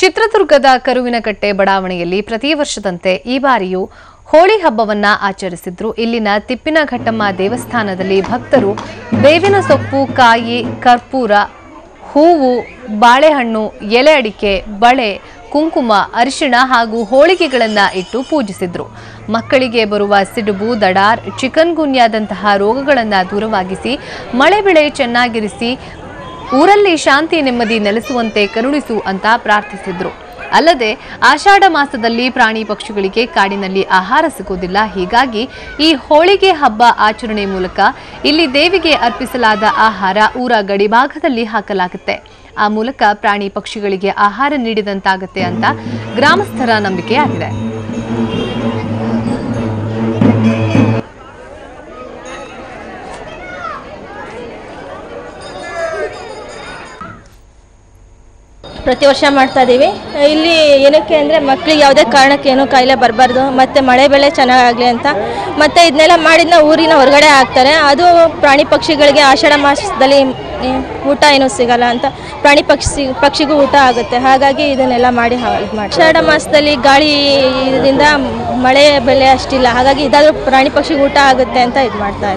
ಚಿತ್ರದುರ್ಗದ ಕರುವಿನಕಟ್ಟೆ ಬಡಾವಣೆಯಲ್ಲಿ ಪ್ರತಿ ವರ್ಷದಂತೆ ಈ ಬಾರಿಯೂ ಹೋಳಿ ಹಬ್ಬವನ್ನ ಆಚರಿಸಿದ್ರು. ಇಲ್ಲಿನ ತಿಪ್ಪಿನಘಟ್ಟಮ್ಮ ದೇವಸ್ಥಾನದಲ್ಲಿ ಭಕ್ತರು ಬೇವಿನ ಸೊಪ್ಪು, ಕಾಯಿ, ಕರ್ಪೂರ, ಹೂವು, ಬಾಳೆಹಣ್ಣು, ಎಲೆ ಅಡಿಕೆ, ಬಳೆ, ಕುಂಕುಮ, ಅರಿಶಿಣ ಹಾಗೂ ಹೋಳಿಗೆಗಳನ್ನ ಇಟ್ಟು ಪೂಜಿಸಿದ್ರು. ಮಕ್ಕಳಿಗೆ ಬರುವ ಸಿಡುಬು, ದಡಾರ್, ಚಿಕನ್ ಗುನ್ಯಾದಂತಹ ರೋಗಗಳನ್ನ ದೂರವಾಗಿಸಿ, ಮಳೆ ಬೆಳೆ ಚೆನ್ನಾಗಿರಿಸಿ ಊರಲ್ಲಿ ಶಾಂತಿ ನೆಮ್ಮದಿ ನೆಲೆಸುವಂತೆ ಕರುಣಿಸು ಅಂತ ಪ್ರಾರ್ಥಿಸಿದ್ರು. ಅಲ್ಲದೆ ಆಷಾಢ ಮಾಸದಲ್ಲಿ ಪ್ರಾಣಿ ಪಕ್ಷಿಗಳಿಗೆ ಕಾಡಿನಲ್ಲಿ ಆಹಾರ ಸಿಗುವುದಿಲ್ಲ. ಹೀಗಾಗಿ ಈ ಹೋಳಿಗೆ ಹಬ್ಬ ಆಚರಣೆ ಮೂಲಕ ಇಲ್ಲಿ ದೇವಿಗೆ ಅರ್ಪಿಸಲಾದ ಆಹಾರ ಊರ ಗಡಿಭಾಗದಲ್ಲಿ ಹಾಕಲಾಗುತ್ತೆ. ಆ ಮೂಲಕ ಪ್ರಾಣಿ ಪಕ್ಷಿಗಳಿಗೆ ಆಹಾರ ನೀಡಿದಂತಾಗುತ್ತೆ ಅಂತ ಗ್ರಾಮಸ್ಥರ ನಂಬಿಕೆಯಾಗಿದೆ. ಪ್ರತಿ ವರ್ಷ ಮಾಡ್ತಾ ಇದ್ದೀವಿ ಇಲ್ಲಿ ಏನಕ್ಕೆ ಅಂದರೆ ಮಕ್ಕಳಿಗೆ ಯಾವುದೇ ಕಾರಣಕ್ಕೆ ಏನೂ ಕಾಯಿಲೆ ಬರಬಾರ್ದು. ಮತ್ತು ಮಳೆ ಬೆಳೆ ಚೆನ್ನಾಗಾಗಲಿ ಅಂತ. ಮತ್ತು ಇದನ್ನೆಲ್ಲ ಮಾಡಿದ್ನ ಊರಿನ ಹೊರಗಡೆ ಹಾಕ್ತಾರೆ. ಅದು ಪ್ರಾಣಿ ಪಕ್ಷಿಗಳಿಗೆ ಆಷಾಢ ಮಾಸದಲ್ಲಿ ಊಟ ಏನು ಸಿಗಲ್ಲ ಅಂತ. ಪ್ರಾಣಿ ಪಕ್ಷಿ, ಪಕ್ಷಿಗೂ ಊಟ ಆಗುತ್ತೆ. ಹಾಗಾಗಿ ಇದನ್ನೆಲ್ಲ ಮಾಡಿ ಇದು ಆಷಾಢ ಮಾಸದಲ್ಲಿ ಗಾಳಿ ಇದರಿಂದ ಮಳೆ ಬೆಳೆ ಅಷ್ಟಿಲ್ಲ. ಹಾಗಾಗಿ ಇದಾದರೂ ಪ್ರಾಣಿ ಪಕ್ಷಿಗೆ ಊಟ ಆಗುತ್ತೆ ಅಂತ ಇದು ಮಾಡ್ತಾ